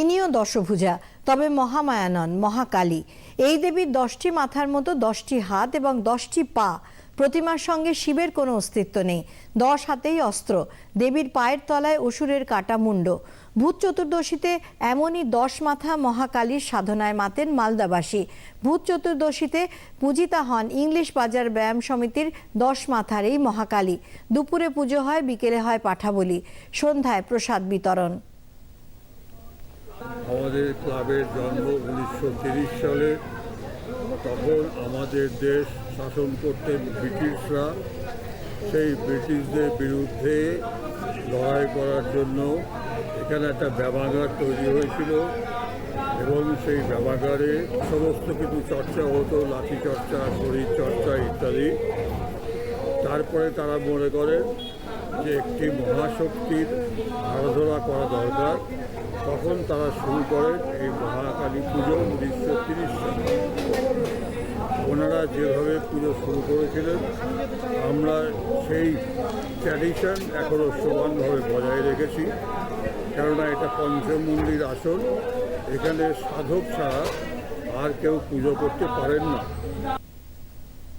ইনিও দশভুজা, তবে মহামায়া নন মহাকালী। এই দেবীর দশটি মাথার মতো দশটি হাত এবং দশটি পা। প্রতিমার সঙ্গে শিবের কোনো অস্তিত্ব নেই। দশ হাতেই অস্ত্র। দেবীর পায়ের তলায় অসুরের কাটা মুন্ড ভূত চতুর্দশীতে এমনই দশ মাথা মহাকালীর সাধনায় মাতেন মালদাবাসী। ভূত চতুর্দশীতে পূজিতা হন ইংলিশ বাজার ব্যায়াম সমিতির দশ মাথার এই মহাকালী। দুপুরে পুজো হয়, বিকেলে হয় পাঠাবলি। সন্ধ্যায় প্রসাদ বিতরণ। আমাদের ক্লাবের জন্ম উনিশশো সালে। তখন আমাদের দেশ শাসন করতেন ব্রিটিশরা। সেই ব্রিটিশদের বিরুদ্ধে লড়াই করার জন্য এখানে একটা ব্যায়ামাগার তৈরি হয়েছিল এবং সেই ব্যায়ামাগারে সমস্ত কিছু চর্চা হতো, লাঠি চর্চা শরীর চর্চা ইত্যাদি। তারপরে তারা মনে করেন যে একটি মহাশক্তির আরাধনা করা দরকার, তখন তারা শুরু করেন এই মহাকালী পুজো উনিশশো তিরিশ সালে। ওনারা যেভাবে পুজো শুরু করেছিলেন, আমরা সেই ট্র্যাডিশন এখনও সমানভাবে বজায় রেখেছি। কেননা এটা পঞ্চমন্দির আসন, এখানে সাধক ছাড়া আর কেউ পুজো করতে পারেন না।